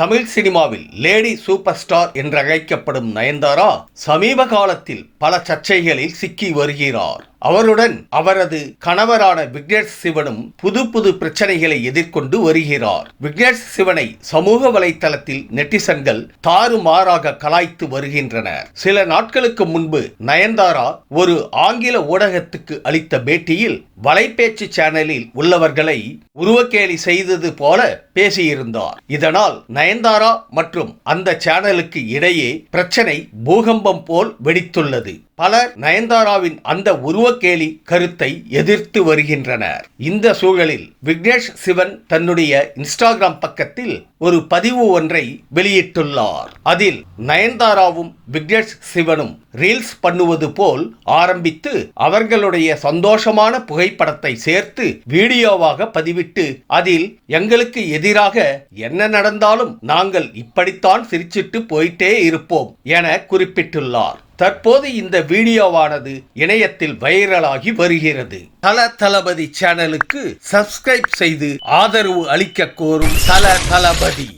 தமிழ் சினிமாவில் lady super star என்றழைக்கப்படும் நயன்தாரா சமீப காலத்தில் பல சர்ச்சைகளில் சிக்கி வருகிறார். அவருடன் அவரது கணவரான விக்னேஷ் சிவனும் புது புது பிரச்சனைகளை எதிர்கொண்டு வருகிறார். விக்னேஷ் சிவனை சமூக வலைதளத்தில் நெட்டிசன்கள் தாறுமாறாக கலாய்த்து வருகின்றனர். சில நாட்களுக்கு முன்பு நயன்தாரா ஒரு ஆங்கில ஊடகத்துக்கு அளித்த பேட்டியில் வலைபேச்சு சேனலில் உள்ளவர்களை உருவக்கேலி செய்தது போல பேசியிருந்தார். இதனால் நயன்தாரா மற்றும் அந்த சேனலுக்கு இடையே பிரச்சனை பூகம்பம் போல் வெடித்துள்ளது. பலர் நயன்தாராவின் அந்த உருவ கேலி கருத்தை எதிர்த்து வருகின்றனர். இந்த சூழலில் விக்னேஷ் சிவன் தன்னுடைய இன்ஸ்டாகிராம் பக்கத்தில் ஒரு பதிவு ஒன்றை வெளியிட்டுள்ளார். அதில் நயன்தாராவும் விக்னேஷ் சிவனும் ரீல்ஸ் பண்ணுவது போல் ஆரம்பித்து அவர்களுடைய சந்தோஷமான புகைப்படத்தை சேர்த்து வீடியோவாக பதிவிட்டு அதில் எங்களுக்கு எதிராக என்ன நடந்தாலும் நாங்கள் இப்படித்தான் சிரிச்சிட்டு போயிட்டே இருப்போம் என குறிப்பிட்டுள்ளார். தற்போது இந்த வீடியோவானது இணையத்தில் வைரலாகி வருகிறது. தல தளபதி சேனலுக்கு சப்ஸ்கிரைப் செய்து ஆதரவு அளிக்க கோரும் தல தளபதி.